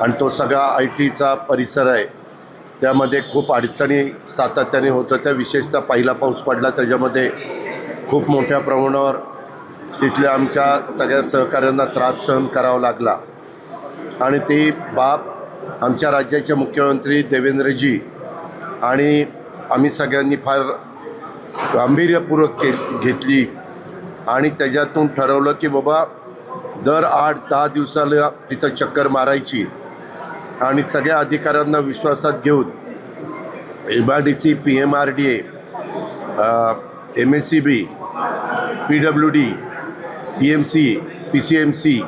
आणि तो सगळा आय टीचा परिसर आहे. त्यामध्ये खूप अडचणी सातत्याने होतं त्या विशेषतः पहिला पाऊस पडला त्याच्यामध्ये खूप मोठ्या प्रमाणावर तिथल्या आमच्या सगळ्या सहकाऱ्यांना त्रास सहन करावा लागला. आणि ती बाब आमच्या राज्याचे मुख्यमंत्री देवेंद्रजी आणि आम्ही सगळ्यांनी फार गांभीर्यपूर्वक के घेतली आणि त्याच्यातून ठरवलं की बाबा दर आठ दहा दिवसाला तिथं चक्कर मारायची. आणि सगळ्या अधिकाऱ्यांना विश्वासात घेऊन M R D C P M R D A M S C B P W D T M C P C M C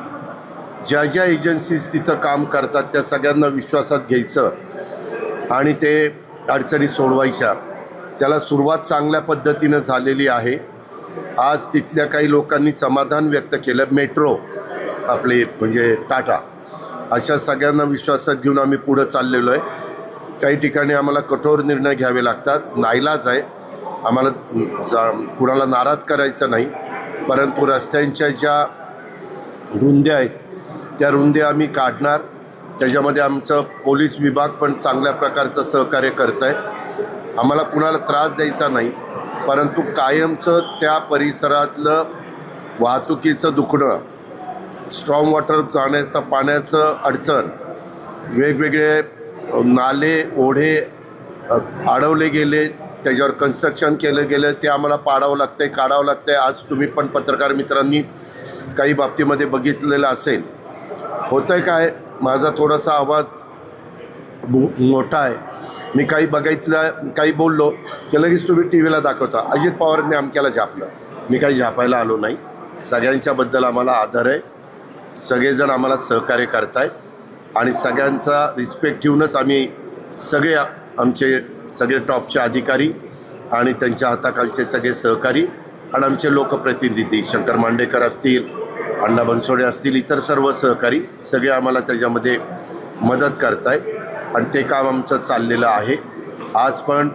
ज्या ज्या एजन्सीज तिथं काम करतात त्या सगळ्यांना विश्वासात घ्यायचं आणि ते अडचणी सोडवायच्या. त्याला सुरुवात चांगल्या पद्धतीनं झालेली आहे. आज तिथल्या काही लोकांनी समाधान व्यक्त केलं. मेट्रो आपले म्हणजे टाटा. अशा सगळ्यांना विश्वासात घेऊन आम्ही पुढं चाललेलो आहे. काही ठिकाणी आम्हाला कठोर निर्णय घ्यावे लागतात. नाईलाज आहे. आम्हाला जा- कुणाला नाराज करायचं नाही. परंतु रस्त्यांच्या ज्या रुंद्या आहेत त्या रुंद्या आम्ही काढणार. त्याच्यामध्ये आमचं पोलीस विभाग पण चांगल्या प्रकारचं सहकार्य करत आहे. आम्हाला कुणाला त्रास द्यायचा नाही. परंतु कायमचं त्या परिसरातलं वाहतुकीचं दुखणं स्ट्रॉंग वॉटर जाण्याचं पाण्याचं अडचण वेगवेगळे नाले ओढे अडवले गेले त्याच्यावर कन्स्ट्रक्शन केलं गेलं ते आम्हाला पाडावं लागतंय काढावं लागतंय. आज तुम्ही पण पत्रकार मित्रांनी काही बाबतीमध्ये बघितलेलं असेल. होतं आहे काय? माझा थोडासा आवाज मो- मोठा आहे. मी काही बघितलं काही बोललो की लगेच तुम्ही टी व्हीला दाखवता. अजित पवारांनी अमक्याला झापलं. मी काही झापायला आलो नाही. सगळ्यांच्याबद्दल आम्हाला आदर आहे. सगळेजण आम्हाला सहकार्य करतायत आणि सगळ्यांचा रिस्पेक्ट ठेवूनच आम्ही सगळे आमचे सगळे टॉपचे अधिकारी आणि त्यांच्या हाताखालचे सगळे सहकारी आणि आमचे लोकप्रतिनिधी शंकर मांडेकर असतील अण्णा बनसोडे असतील इतर सर्व सहकारी सगळे आम्हाला त्याच्यामध्ये मदत करतायत. आणि ते काम आमचं चाललेलं आहे. आज पण